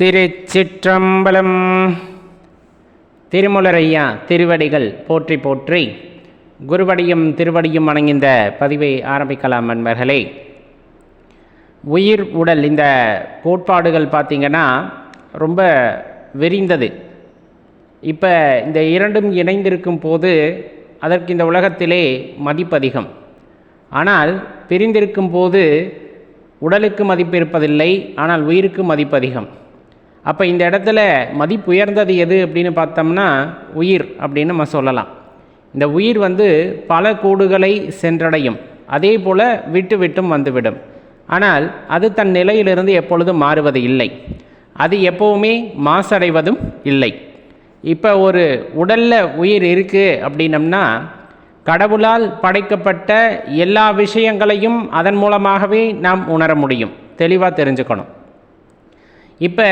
திருச்சிற்றம்பலம். திருமுலரையா திருவடிகள் போற்றி போற்றி குருவடியும் திருவடியும் வணங்கிந்த பதிவை ஆரம்பிக்கலாம் நண்பர்களே உயிர் உடல் இந்த கோட்பாடுகள் பார்த்திங்கன்னா ரொம்ப விரிந்தது. இப்போ இந்த இரண்டும் இணைந்திருக்கும் போது அதற்கு இந்த உலகத்திலே மதிப்பதிகம் ஆனால் பிரிந்திருக்கும் போது உடலுக்கு மதிப்பு இருப்பதில்லை ஆனால் உயிருக்கு மதிப்பு அதிகம். அப்போ இந்த இடத்துல மதிப்பு உயர்ந்தது எது அப்படின்னு பார்த்தோம்னா உயிர் அப்படின்னு நம்ம சொல்லலாம். இந்த உயிர் வந்து பல கூடுகளை சென்றடையும். அதே போல் விட்டு விட்டும் வந்துவிடும். ஆனால் அது தன் நிலையிலிருந்து எப்பொழுதும் மாறுவது இல்லை. அது எப்போவுமே மாசடைவதும் இல்லை. இப்போ ஒரு உடலில் உயிர் இருக்குது அப்படின்னம்னா கடவுளால் படைக்கப்பட்ட எல்லா விஷயங்களையும் அதன் மூலமாகவே நாம் உணர முடியும். தெளிவாக தெரிஞ்சுக்கணும். இப்போ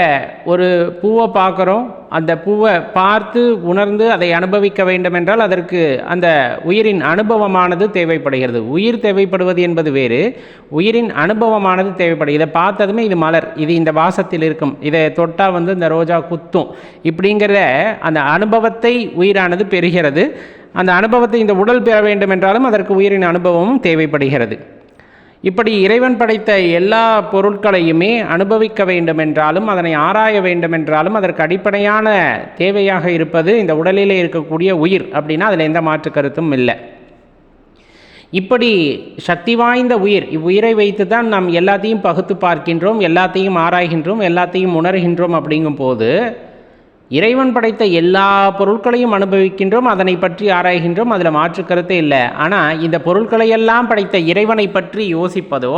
ஒரு பூவை பார்க்குறோம். அந்த பூவை பார்த்து உணர்ந்து அதை அனுபவிக்க வேண்டும் என்றால் அதற்கு அந்த உயிரின் அனுபவமானது தேவைப்படுகிறது. உயிர் தேவைப்படுவது என்பது வேறு. உயிரின் அனுபவமானது தேவைப்படுகிறது இதை பார்த்ததுமே இது மலர். இது இந்த வாசத்தில் இருக்கும். இதை தொட்டால் வந்து இந்த ரோஜா குத்தும். இப்படிங்கிற அந்த அனுபவத்தை உயிரானது பெறுகிறது. அந்த அனுபவத்தை இந்த உடல் பெற வேண்டும் என்றாலும் அதற்கு உயிரின் அனுபவமும் தேவைப்படுகிறது. இப்படி இறைவன் படைத்த எல்லா பொருட்களையுமே அனுபவிக்க வேண்டுமென்றாலும் அதனை ஆராய வேண்டுமென்றாலும் அதற்கு அடிப்படையான தேவையாக இருப்பது இந்த உடலிலே இருக்கக்கூடிய உயிர் அப்படின்னா அதில் எந்த மாற்று கருத்தும் இல்லை. இப்படி சக்தி வாய்ந்த உயிர் இவ்வுயிரை வைத்து தான் நாம் எல்லாத்தையும் பகுத்து பார்க்கின்றோம் எல்லாத்தையும் ஆராய்கின்றோம் எல்லாத்தையும் உணர்கின்றோம் அப்படிங்கும்போது இறைவன் படைத்த எல்லா பொருட்களையும் அனுபவிக்கின்றோம் அதனை பற்றி ஆராய்கின்றோம் அதில் மாற்று கருத்தே இல்லை. ஆனால் இந்த பொருட்களையெல்லாம் படைத்த இறைவனை பற்றி யோசிப்பதோ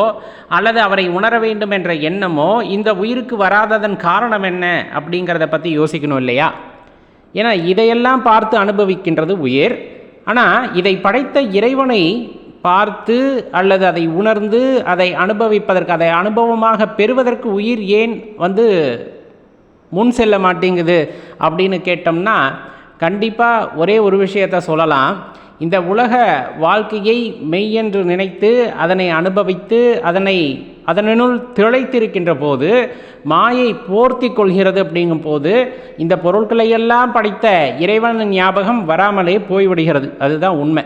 அல்லது அவரை உணர வேண்டும் என்ற எண்ணமோ இந்த உயிருக்கு வராததன் காரணம் என்ன அப்படிங்கிறத பற்றி யோசிக்கணும் இல்லையா? ஏன்னா இதையெல்லாம் பார்த்து அனுபவிக்கின்றது உயிர். ஆனால் இதை படைத்த இறைவனை பார்த்து அல்லது அதை உணர்ந்து அதை அனுபவிப்பதற்கு அதை அனுபவமாக பெறுவதற்கு உயிர் ஏன் வந்து முன் செல்ல மாட்டேங்குது அப்படின்னு கேட்டோம்னா கண்டிப்பாக ஒரே ஒரு விஷயத்தை சொல்லலாம். இந்த உலக வாழ்க்கையை மெய்யென்று நினைத்து அதனை அனுபவித்து அதனை அதனினுள் திளைத்திருக்கின்ற போது மாயை போர்த்தி கொள்கிறது அப்படிங்கும் போது இந்த பொருட்களையெல்லாம் படைத்த இறைவனின் ஞாபகம் வராமலே போய்விடுகிறது. அதுதான் உண்மை.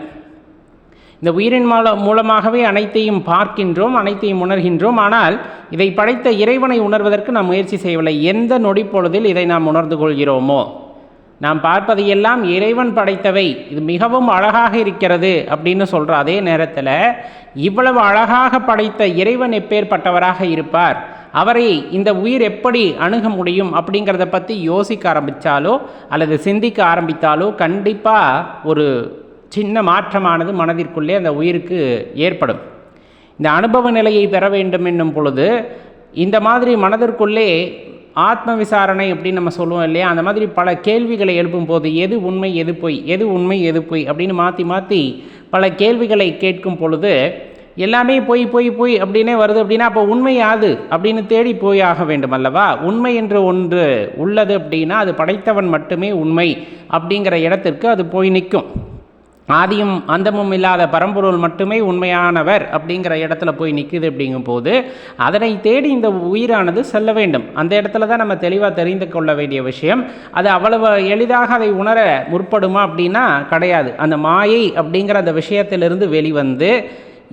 இந்த உயிரின் மூல மூலமாகவே அனைத்தையும் பார்க்கின்றோம் அனைத்தையும் உணர்கின்றோம். ஆனால் இதை படைத்த இறைவனை உணர்வதற்கு நாம் முயற்சி செய்யவில்லை. எந்த நொடி பொழுதில் இதை நாம் உணர்ந்து கொள்கிறோமோ? நாம் பார்ப்பதையெல்லாம் இறைவன் படைத்தவை. இது மிகவும் அழகாக இருக்கிறது அப்படின்னு சொல்கிற அதே நேரத்தில் இவ்வளவு அழகாக படைத்த இறைவன் எப்பேற்பட்டவராக இருப்பார்? அவரை இந்த உயிர் எப்படி அணுக முடியும் அப்படிங்கிறத பற்றி யோசிக்க ஆரம்பித்தாலோ அல்லது சிந்திக்க ஆரம்பித்தாலோ கண்டிப்பாக ஒரு சின்ன மாற்றமானது மனதிற்குள்ளே அந்த உயிருக்கு ஏற்படும். இந்த அனுபவ நிலையை பெற வேண்டும் என்னும் பொழுது இந்த மாதிரி மனதிற்குள்ளே ஆத்ம விசாரணை அப்படின்னு நம்ம சொல்லுவோம் இல்லையா? அந்த மாதிரி பல கேள்விகளை எழுப்பும் போது எது உண்மை எது பொய்? எது உண்மை எது பொய்? அப்படின்னு மாற்றி மாற்றி பல கேள்விகளை கேட்கும் பொழுது எல்லாமே பொய் பொய் பொய் அப்படின்னே வருது அப்படின்னா அப்போ உண்மை யாது? அப்படின்னு தேடி போய் ஆக வேண்டும் அல்லவா? உண்மை என்று ஒன்று உள்ளது அப்படின்னா அது படைத்தவன் மட்டுமே உண்மை அப்படிங்கிற இடத்திற்கு அது போய் நிற்கும். ஆதியும் அந்தமும் இல்லாத பரம்பொருள் மட்டுமே உண்மையானவர் அப்படிங்கிற இடத்துல போய் நிற்குது அப்படிங்கும்போது அதனை தேடி இந்த உயிரானது செல்ல வேண்டும். அந்த இடத்துல தான் நம்ம தெளிவாக தெரிந்து கொள்ள வேண்டிய விஷயம். அது அவ்வளவு எளிதாக அதை உணர முற்படுமா அப்படின்னா கிடையாது. அந்த மாயை அப்படிங்கிற அந்த விஷயத்திலிருந்து வெளிவந்து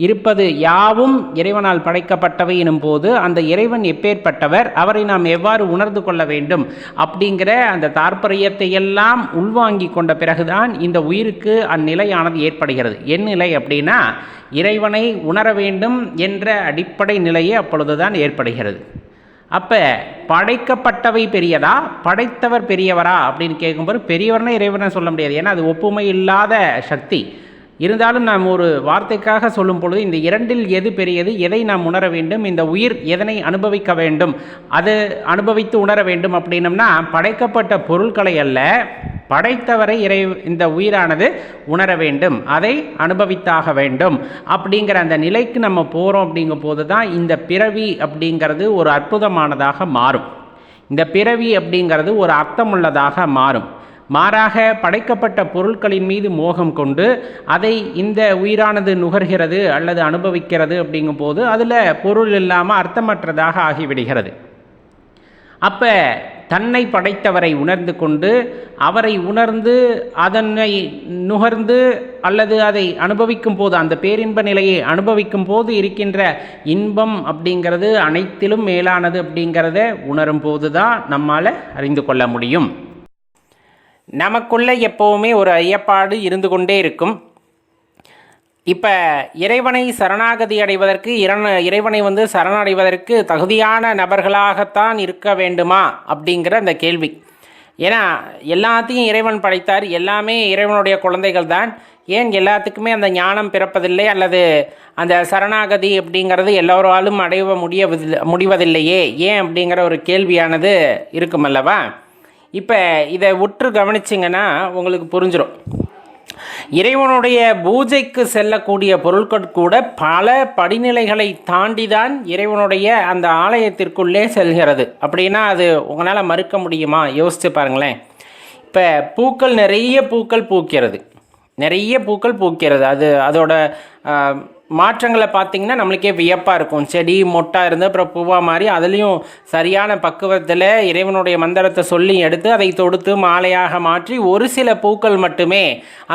இருப்பது யாவும் இறைவனால் படைக்கப்பட்டவை எனும் போது அந்த இறைவன் எப்பேற்பட்டவர்? அவரை நாம் எவ்வாறு உணர்ந்து கொள்ள வேண்டும்? அப்படிங்கிற அந்த தாற்பயத்தை எல்லாம் உள்வாங்கி கொண்ட பிறகுதான் இந்த உயிருக்கு அந்நிலையானது ஏற்படுகிறது. என் நிலை அப்படின்னா இறைவனை உணர வேண்டும் என்ற அடிப்படை நிலையே அப்பொழுதுதான் ஏற்படுகிறது. அப்போ படைக்கப்பட்டவை பெரியதா? படைத்தவர் பெரியவரா? அப்படின்னு கேட்கும்போது பெரியவர்னே இறைவனை சொல்ல முடியாது. ஏன்னா அது ஒப்புமை இல்லாத சக்தி. இருந்தாலும் நாம் ஒரு வார்த்தைக்காக சொல்லும் பொழுது இந்த இரண்டில் எது பெரியது எதை நாம் உணர வேண்டும் இந்த உயிர் எதனை அனுபவிக்க வேண்டும் அது அனுபவித்து உணர வேண்டும் அப்படின்னம்னா படைக்கப்பட்ட பொருட்களை அல்ல படைத்தவரை இறை இந்த உயிரானது உணர வேண்டும் அதை அனுபவித்தாக வேண்டும் அப்படிங்கிற அந்த நிலைக்கு நம்ம போகிறோம் அப்படிங்கும் போது தான் இந்த பிறவி அப்படிங்கிறது ஒரு அற்புதமானதாக மாறும். இந்த பிறவி அப்படிங்கிறது ஒரு அர்த்தமுள்ளதாக மாறும். மாறாக படைக்கப்பட்ட பொருட்களின் மீது மோகம் கொண்டு அதை இந்த உயிரானது நுகர்கிறது அல்லது அனுபவிக்கிறது அப்படிங்கும்போது அதில் பொருள் இல்லாமல் அர்த்தமற்றதாக ஆகிவிடுகிறது. அப்போ தன்னை படைத்தவரை உணர்ந்து கொண்டு அவரை உணர்ந்து அதனை நுகர்ந்து அல்லது அதை அனுபவிக்கும் போது அந்த பேரின்ப நிலையை அனுபவிக்கும் போது இருக்கின்ற இன்பம் அப்படிங்கிறது அனைத்திலும் மேலானது அப்படிங்கிறத உணரும் போது தான் நம்மால் அறிந்து கொள்ள முடியும். நமக்குள்ளே எப்போவுமே ஒரு ஐயப்பாடு இருந்து கொண்டே இருக்கும். இப்போ இறைவனை சரணாகதி அடைவதற்கு இரண இறைவனை வந்து சரணடைவதற்கு தகுதியான நபர்களாகத்தான் இருக்க வேண்டுமா அப்படிங்கிற அந்த கேள்வி. ஏன்னா எல்லாத்தையும் இறைவன் படைத்தார். எல்லாமே இறைவனுடைய குழந்தைகள் தான். ஏன் எல்லாத்துக்குமே அந்த ஞானம் பிறப்பதில்லை? அல்லது அந்த சரணாகதி அப்படிங்கிறது எல்லோராலும் அடைய முடியவதில்லை முடிவதில்லையே? ஏன் அப்படிங்கிற ஒரு கேள்வியானது இருக்குமல்லவா? இப்போ இதை உற்று கவனிச்சிங்கன்னா உங்களுக்கு புரிஞ்சிடும் இறைவனுடைய பூஜைக்கு செல்லக்கூடிய பொருட்கள் கூட பல படிநிலைகளை தாண்டி தான் இறைவனுடைய அந்த ஆலயத்திற்குள்ளே செல்கிறது. அப்படின்னா அது உங்களால் மறுக்க முடியுமா? யோசித்து பாருங்களேன். இப்போ பூக்கள் நிறைய பூக்கள் பூக்கிறது. நிறைய பூக்கள் பூக்கிறது. அது அதோட மாற்றங்களை பார்த்தீங்கன்னா நம்மளுக்கே வியப்பாக இருக்கும். செடி மொட்டாக இருந்து அப்புறம் பூவாக மாறி அதுலேயும் சரியான பக்குவத்தில் இறைவனுடைய மந்திரத்தை சொல்லி எடுத்து அதை தொடுத்து மாலையாக மாற்றி ஒரு சில பூக்கள் மட்டுமே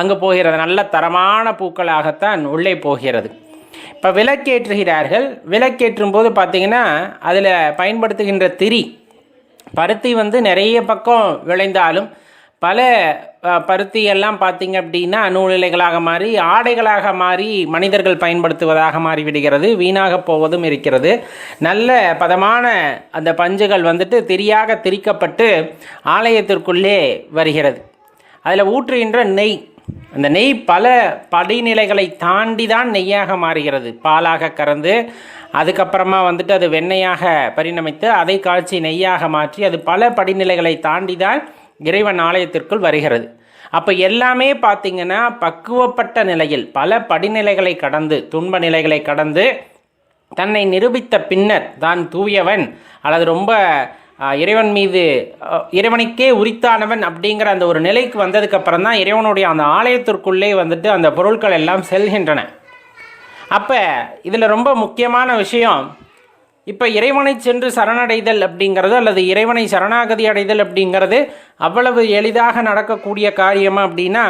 அங்கே போகிறது. நல்ல தரமான பூக்களாகத்தான் உள்ளே போகிறது. இப்போ விளக்கேற்றுகிறார்கள். விளக்கேற்றும் போது பார்த்தீங்கன்னா அதில் பயன்படுத்துகின்ற திரி. பருத்தி வந்து நிறைய பக்கம் விளைந்தாலும் பல பருத்தி எல்லாம் பார்த்தீங்க அப்படின்னா நூலிலைகளாக மாறி ஆடைகளாக மாறி மனிதர்கள் பயன்படுத்துவதாக மாறிவிடுகிறது. வீணாக போவதும் இருக்கிறது. நல்ல பதமான அந்த பஞ்சுகள் வந்துட்டு திரியாக திரிக்கப்பட்டு ஆலயத்திற்குள்ளே வருகிறது. அதில் ஊற்றுகின்ற நெய். அந்த நெய் பல படிநிலைகளை தாண்டி தான் நெய்யாக மாறுகிறது. பாலாக கறந்து அதுக்கப்புறமா வந்துட்டு அது வெண்ணெயாக பரிணமித்து அதை காய்ச்சி நெய்யாக மாற்றி அது பல படிநிலைகளை தாண்டி தான் இறைவன் ஆலயத்திற்குள் வருகிறது. அப்போ எல்லாமே பார்த்தீங்கன்னா பக்குவப்பட்ட நிலையில் பல படிநிலைகளை கடந்து துன்ப நிலைகளை கடந்து தன்னை நிரூபித்த பின்னர் தான் தூயவன் அல்லது ரொம்ப இறைவன் மீது இறைவனுக்கே உரித்தானவன் அப்படிங்கிற அந்த ஒரு நிலைக்கு வந்ததுக்கப்புறம் தான் இறைவனுடைய அந்த ஆலயத்திற்குள்ளே வந்துட்டு அந்த பொருட்கள் எல்லாம் செல்கின்றன. அப்போ இதில் ரொம்ப முக்கியமான விஷயம் இப்போ இறைவனை சென்று சரணடைதல் அப்படிங்கிறது அல்லது இறைவனை சரணாகதி அடைதல் அப்படிங்கிறது அவ்வளவு எளிதாக நடக்கக்கூடிய காரியமா அப்படின்னா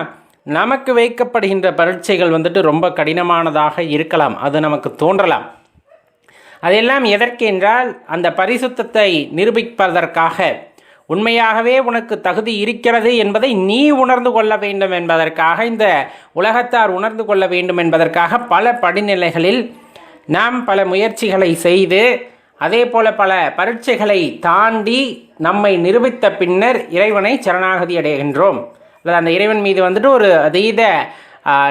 நமக்கு வைக்கப்படுகின்ற பரீட்சைகள் வந்துட்டு ரொம்ப கடினமானதாக இருக்கலாம். அது நமக்கு தோன்றலாம். அதெல்லாம் எதற்கென்றால் அந்த பரிசுத்தத்தை நிரூபிப்பதற்காக. உண்மையாகவே உனக்கு தகுதி இருக்கிறது என்பதை நீ உணர்ந்து கொள்ள வேண்டும் என்பதற்காக இந்த உலகத்தார் உணர்ந்து கொள்ள வேண்டும் என்பதற்காக பல படிநிலைகளில் நாம் பல முயற்சிகளை செய்து அதே போல பல பரீட்சைகளை தாண்டி நம்மை நிரூபித்த பின்னர் இறைவனை சரணாகதி அடைகின்றோம். அல்லது அந்த இறைவன் மீது வந்துட்டு ஒரு அதீத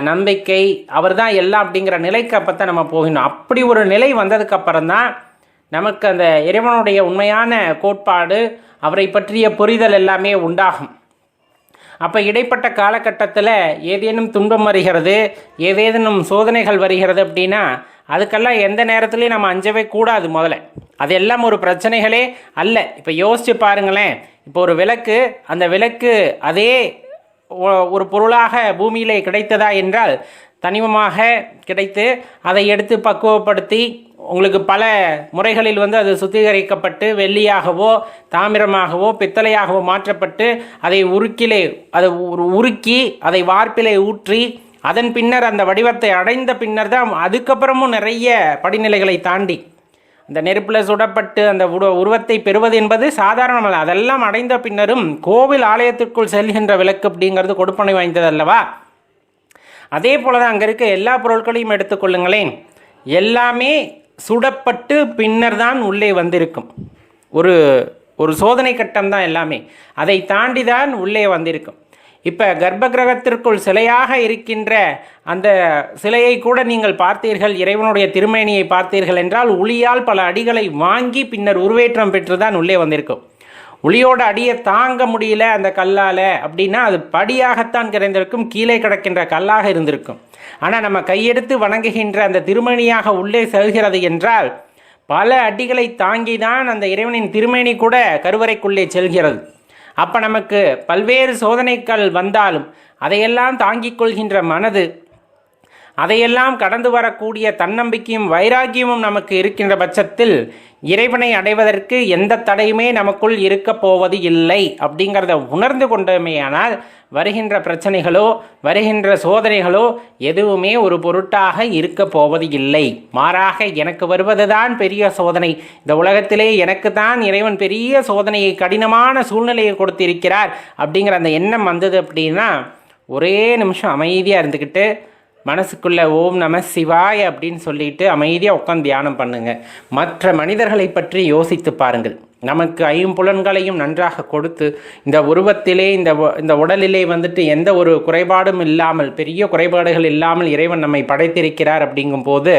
நம்பிக்கை அவர் தான் எல்லாம் அப்படிங்கிற நிலைக்கு அப்போ தான் நம்ம போகணும் அப்படி ஒரு நிலை வந்ததுக்கப்புறம் தான் நமக்கு அந்த இறைவனுடைய உண்மையான கோட்பாடு அவரை பற்றிய புரிதல் எல்லாமே உண்டாகும். அப்போ இடைப்பட்ட காலகட்டத்தில் ஏதேனும் துன்பம் வருகிறது ஏதேனும் சோதனைகள் வருகிறது அப்படின்னா அதுக்கெல்லாம் எந்த நேரத்துலையும் நம்ம அஞ்சவே கூடாது முதல்ல. அது எல்லாம் ஒரு பிரச்சனைகளே அல்ல. இப்போ யோசிச்சு பாருங்களேன். இப்போ ஒரு விளக்கு அந்த விளக்கு அதே ஒ- ஒரு பொருளாக பூமியிலே கிடைத்ததா என்றால் தனிமமாக கிடைத்து அதை எடுத்து பக்குவப்படுத்தி உங்களுக்கு பல முறைகளில் வந்து அது சுத்திகரிக்கப்பட்டு வெள்ளியாகவோ தாமிரமாகவோ பித்தளையாகவோ மாற்றப்பட்டு அதை உருக்கிலே அதை உரு- உருக்கி அதை வார்ப்பிலே ஊற்றி அதன் பின்னர் அந்த வடிவத்தை அடைந்த பின்னர் தான் அதுக்கப்புறமும் நிறைய படிநிலைகளை தாண்டி அந்த நெருப்பில் சுடப்பட்டு அந்த உருவ உருவத்தை பெறுவது என்பது சாதாரணமல்ல. அதெல்லாம் அடைந்த பின்னரும் கோவில் ஆலயத்திற்குள் செல்கின்ற விளக்கு அப்படிங்கிறது கொடுப்பனை வாய்ந்தது அல்லவா? அதே போல தான் அங்கே இருக்க எல்லா பொருட்களையும் எடுத்துக்கொள்ளுங்களேன் எல்லாமே சுடப்பட்டு பின்னர் தான் உள்ளே வந்திருக்கும். ஒரு ஒரு சோதனை கட்டம் தான் எல்லாமே. அதை தாண்டி தான் உள்ளே வந்திருக்கும். இப்போ கர்ப்ப கிரகத்திற்குள் சிலையாக இருக்கின்ற அந்த சிலையை கூட நீங்கள் பார்த்தீர்கள் இறைவனுடைய திருமேனியை பார்த்தீர்கள் என்றால் உளியால் பல அடிகளை வாங்கி பின்னர் உருவேற்றம் பெற்று தான் உள்ளே வந்திருக்கும். உளியோட அடியை தாங்க முடியல அந்த கல்லால் அப்படின்னா அது படியாகத்தான் கிடைந்திருக்கும் கீழே கிடக்கின்ற கல்லாக இருந்திருக்கும். ஆனால் நம்ம கையெடுத்து வணங்குகின்ற அந்த திருமணியாக உள்ளே செல்கிறது என்றால் பல அடிகளை தாங்கி தான் அந்த இறைவனின் திருமேனி கூட கருவறைக்குள்ளே செல்கிறது. அப்போ நமக்கு பல்வேறு சோதனைகள் வந்தாலும் அதையெல்லாம் தாங்கிக் கொள்கின்ற மனது அதையெல்லாம் கடந்து வரக்கூடிய தன்னம்பிக்கையும் வைராக்கியமும் நமக்கு இருக்கின்ற பட்சத்தில் இறைவனை அடைவதற்கு எந்த தடையுமே நமக்குள் இருக்க போவது இல்லை அப்படிங்கிறத உணர்ந்து கொண்டோமேயானால் வருகின்ற பிரச்சனைகளோ வருகின்ற சோதனைகளோ எதுவுமே ஒரு பொருட்டாக இருக்க போவது இல்லை. மாறாக எனக்கு வருவதுதான் பெரிய சோதனை. இந்த உலகத்திலே எனக்கு தான் இறைவன் பெரிய சோதனையை கடினமான சூழ்நிலையை கொடுத்திருக்கிறார் அப்படிங்கிற அந்த எண்ணம் வந்தது அப்படின்னா ஒரே நிமிஷம் அமைதியாக இருந்துக்கிட்டு மனசுக்குள்ள ஓம் நம சிவாய அப்படின்னு சொல்லிட்டு அமைதியாக உட்காந்து தியானம் பண்ணுங்க. மற்ற மனிதர்களை பற்றி யோசித்து பாருங்கள். நமக்கு ஐம்புலன்களையும் நன்றாக கொடுத்து இந்த உருவத்திலே இந்த இந்த உடலிலே வந்துட்டு எந்த ஒரு குறைபாடும் இல்லாமல் பெரிய குறைபாடுகள் இல்லாமல் இறைவன் நம்மை படைத்திருக்கிறார் அப்படிங்கும்போது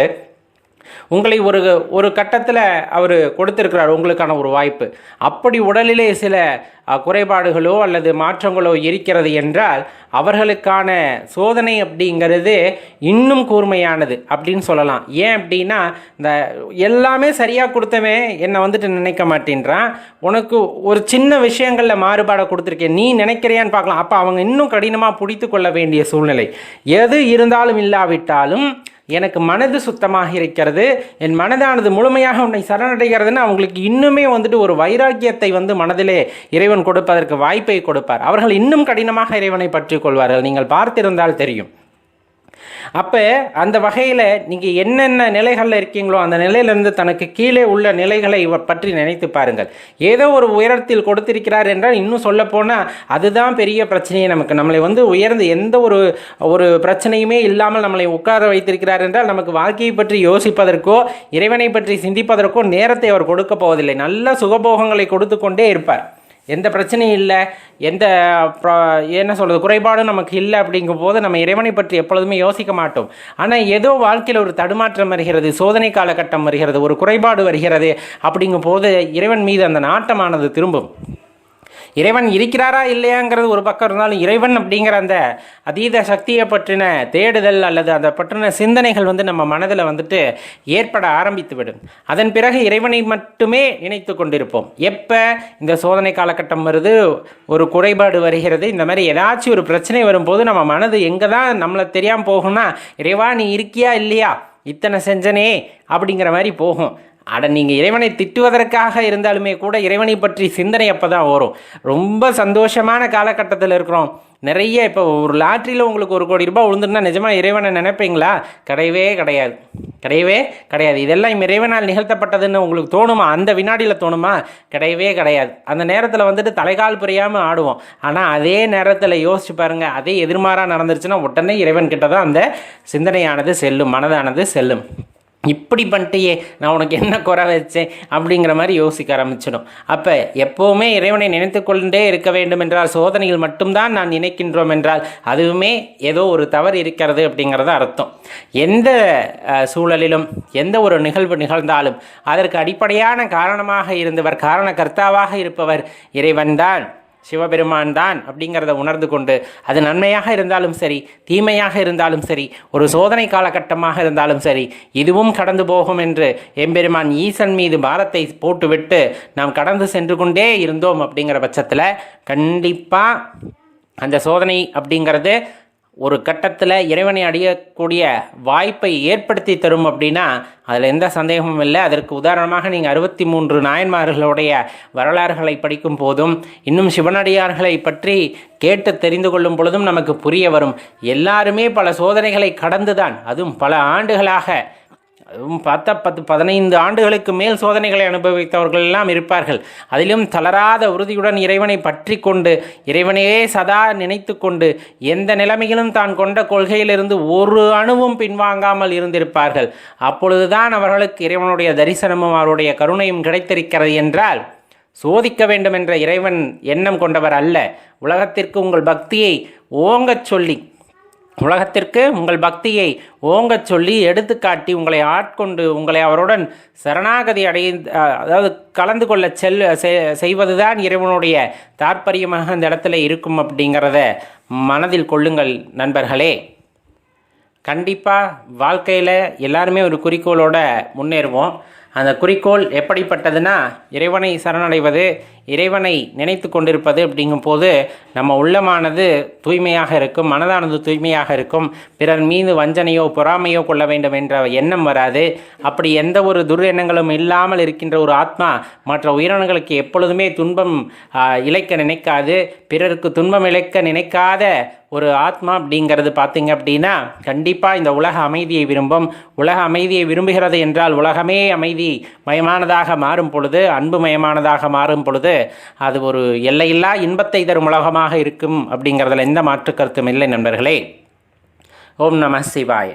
உங்களை ஒரு ஒரு கட்டத்தில் அவர் கொடுத்துருக்கிறார் உங்களுக்கான ஒரு வாய்ப்பு. அப்படி உடலிலே சில குறைபாடுகளோ அல்லது மாற்றங்களோ இருக்கிறது என்றால் அவர்களுக்கான சோதனை அப்படிங்கிறது இன்னும் கூர்மையானது அப்படின்னு சொல்லலாம். ஏன் அப்படின்னா இந்த எல்லாமே சரியாக கொடுத்தவன் என்னை வந்துட்டு நினைக்க மாட்டேன்றான். உனக்கு ஒரு சின்ன விஷயங்களில் மாறுபாடை கொடுத்துருக்கேன். நீ நினைக்கிறியான்னு பார்க்கலாம். அப்போ அவங்க இன்னும் கடினமாக பிடித்து கொள்ள வேண்டிய சூழ்நிலை. எது இருந்தாலும் இல்லாவிட்டாலும் எனக்கு மனது சுத்தமாக இருக்கிறது. என் மனதானது முழுமையாக உன்னை சரணடைகிறதுன்னு அவங்களுக்கு இன்னுமே வந்துட்டு ஒரு வைராக்கியத்தை வந்து மனதிலே இறைவன் கொடுப்பதற்கு வாய்ப்பை கொடுப்பார். அவர்கள் இன்னும் கடினமாக இறைவனை பற்றி கொள்வார்கள். நீங்கள் பார்த்திருந்தால் தெரியும். அப்போ அந்த வகையில் நீங்கள் என்னென்ன நிலைகளில் இருக்கீங்களோ அந்த நிலையிலிருந்து தனக்கு கீழே உள்ள நிலைகளை பற்றி நினைத்து பாருங்கள். ஏதோ ஒரு உயரத்தில் கொடுத்திருக்கிறார் என்றால் இன்னும் சொல்லப்போனால் அதுதான் பெரிய பிரச்சனையே நமக்கு. நம்மளை வந்து உயர்ந்து எந்த ஒரு ஒரு பிரச்சனையுமே இல்லாமல் நம்மளை உட்கார வைத்திருக்கிறார் என்றால் நமக்கு வாழ்க்கையை பற்றி யோசிப்பதற்கோ இறைவனை பற்றி சிந்திப்பதற்கோ நேரத்தை அவர் கொடுக்க போவதில்லை. நல்ல சுகபோகங்களை கொடுத்து கொண்டே இருப்பார். எந்த பிரச்சனையும் இல்லை. எந்த என்ன சொல்கிறது குறைபாடும் நமக்கு இல்லை அப்படிங்கும் போது நம்ம இறைவனை பற்றி எப்பொழுதுமே யோசிக்க மாட்டோம். ஆனால் ஏதோ வாழ்க்கையில் ஒரு தடுமாற்றம் வருகிறது சோதனை காலகட்டம் வருகிறது ஒரு குறைபாடு வருகிறது அப்படிங்கும் போது இறைவன் மீது அந்த நாட்டமானது திரும்பும். இறைவன் இருக்கிறாரா இல்லையாங்கிறது ஒரு பக்கம் இருந்தாலும் இறைவன் அப்படிங்கிற அந்த அதீத சக்தியை பற்றின தேடுதல் அல்லது அதை பற்றின சிந்தனைகள் வந்து நம்ம மனதில் வந்துட்டு ஏற்பட ஆரம்பித்து விடும் அதன் பிறகு இறைவனை மட்டுமே இணைத்து கொண்டிருப்போம். எப்போ? இந்த சோதனை காலகட்டம் வருது ஒரு குறைபாடு வருகிறது இந்த மாதிரி ஏதாச்சும் ஒரு பிரச்சனை வரும்போது நம்ம மனது எங்கே தான் நம்மளை தெரியாமல் போகும்னா இறைவா நீ இருக்கியா இல்லையா? இத்தனை செஞ்சனே அப்படிங்கிற மாதிரி போகும். அட நீங்கள் இறைவனை திட்டுவதற்காக இருந்தாலுமே கூட இறைவனை பற்றி சிந்தனை அப்போ தான் வரும். ரொம்ப சந்தோஷமான காலகட்டத்தில் இருக்கிறோம். நிறைய இப்போ ஒரு லாட்ரியில் உங்களுக்கு ஒரு கோடி ரூபாய் விழுந்துருந்தா நிஜமாக இறைவனை நினைப்பீங்களா? கிடையவே கிடையாது. கிடையவே கிடையாது. இதெல்லாம் இறைவனால் நிகழ்த்தப்பட்டதுன்னு உங்களுக்கு தோணுமா? அந்த வினாடியில் தோணுமா? கிடையவே கிடையாது. அந்த நேரத்தில் வந்துட்டு தலைகால் புரியாமல் ஆடுவோம். ஆனால் அதே நேரத்தில் யோசிச்சு பாருங்கள் அதே எதிர்மாறாக நடந்துருச்சுன்னா உடனே இறைவன் கிட்ட தான் அந்த சிந்தனையானது செல்லும் மனதானது செல்லும். இப்படி பண்ணிட்டியே நான் உனக்கு என்ன குறை வச்சேன் அப்படிங்கிற மாதிரி யோசிக்க ஆரம்பிச்சிடும். அப்போ எப்போவுமே இறைவனை நினைத்து கொண்டே இருக்க வேண்டும் என்றால் சோதனையில் மட்டும்தான் நான் நினைக்கின்றோம் என்றால் அதுவுமே ஏதோ ஒரு தவறு இருக்கிறது அப்படிங்கிறது அர்த்தம். எந்த சூழலிலும் எந்த ஒரு நிகழ்வு நிகழ்ந்தாலும் அதற்கு அடிப்படையான காரணமாக இருந்தவர் காரணகர்த்தாவாக இருப்பவர் இறைவன்தான். சிவபெருமான் தான் அப்படிங்கிறத உணர்ந்து கொண்டு அது நன்மையாக இருந்தாலும் சரி தீமையாக இருந்தாலும் சரி ஒரு சோதனை காலகட்டமாக இருந்தாலும் சரி இதுவும் கடந்து போகும் என்று எம்பெருமான் ஈசன் மீது பாரத்தை போட்டுவிட்டு நாம் கடந்து சென்று கொண்டே இருந்தோம் அப்படிங்கிற பட்சத்தில் கண்டிப்பாக அந்த சோதனை அப்படிங்கிறது ஒரு கட்டத்தில் இறைவனை அடையக்கூடிய வாய்ப்பை ஏற்படுத்தி தரும் அப்படின்னா அதில் எந்த சந்தேகமும் இல்லை. அதற்கு உதாரணமாக நீங்கள் அறுபத்தி மூன்று நாயன்மார்களுடைய வரலாறுகளை படிக்கும் போதும் இன்னும் சிவனடியார்களை பற்றி கேட்டு தெரிந்து கொள்ளும் பொழுதும் நமக்கு புரிய வரும். எல்லாருமே பல சோதனைகளை கடந்துதான் அதுவும் பல ஆண்டுகளாக அதுவும் பார்த்தா பத்து பதினைந்து ஆண்டுகளுக்கு மேல் சோதனைகளை அனுபவித்தவர்கள் எல்லாம் இருப்பார்கள். அதிலும் தளராத உறுதியுடன் இறைவனை பற்றி கொண்டு இறைவனையே சதா நினைத்து கொண்டு எந்த நிலைமையிலும் தான் கொண்ட கொள்கையிலிருந்து ஒரு அணுவும் பின்வாங்காமல் இருந்திருப்பார்கள். அப்பொழுதுதான் அவர்களுக்கு இறைவனுடைய தரிசனமும் அவருடைய கருணையும் கிடைத்திருக்கிறது என்றால் சோதிக்க வேண்டும் என்ற இறைவன் எண்ணம் கொண்டவர் அல்ல. உலகத்திற்கு உங்கள் பக்தியை ஓங்கச் சொல்லி உலகத்திற்கு உங்கள் பக்தியை ஓங்கச் சொல்லி எடுத்துக்காட்டி உங்களை ஆட்கொண்டு உங்களை அவருடன் சரணாகதி அடைய அதாவது கலந்து கொள்ள செல் செ- செய்வதுதான் இறைவனுடைய தாற்பயமாக அந்த இடத்துல இருக்கும் அப்படிங்கிறத மனதில் கொள்ளுங்கள் நண்பர்களே. கண்டிப்பாக வாழ்க்கையில் எல்லாருமே ஒரு குறிக்கோளோட முன்னேறுவோம். அந்த குறிக்கோள் எப்படிப்பட்டதுன்னா இறைவனை சரணடைவது இறைவனை நினைத்து கொண்டிருப்பது அப்படிங்கும்போது நம்ம உள்ளமானது தூய்மையாக இருக்கும் மனதானது தூய்மையாக இருக்கும். பிறர் மீது வஞ்சனையோ பொறாமையோ கொள்ள வேண்டும் என்ற எண்ணம் வராது. அப்படி எந்த ஒரு துரெண்ணங்களும் இல்லாமல் இருக்கின்ற ஒரு ஆத்மா மற்ற உயிரினங்களுக்கு எப்பொழுதுமே துன்பம் இழைக்க நினைக்காது. பிறருக்கு துன்பம் இழைக்க நினைக்காத ஒரு ஆத்மா அப்படிங்கிறது பார்த்தீங்க அப்படின்னா கண்டிப்பாக இந்த உலக அமைதியை விரும்பும். உலக அமைதியை விரும்புகிறது என்றால் உலகமே அமைதி மயமானதாக மாறும் பொழுது அன்பு மயமானதாக மாறும் பொழுது அது ஒரு எல்லையில்லா இன்பத்தை தரும் உலகமாக இருக்கும் அப்படிங்கிறதுல எந்த மாற்று கருத்தும் இல்லை நண்பர்களே. ஓம் நம சிவாய.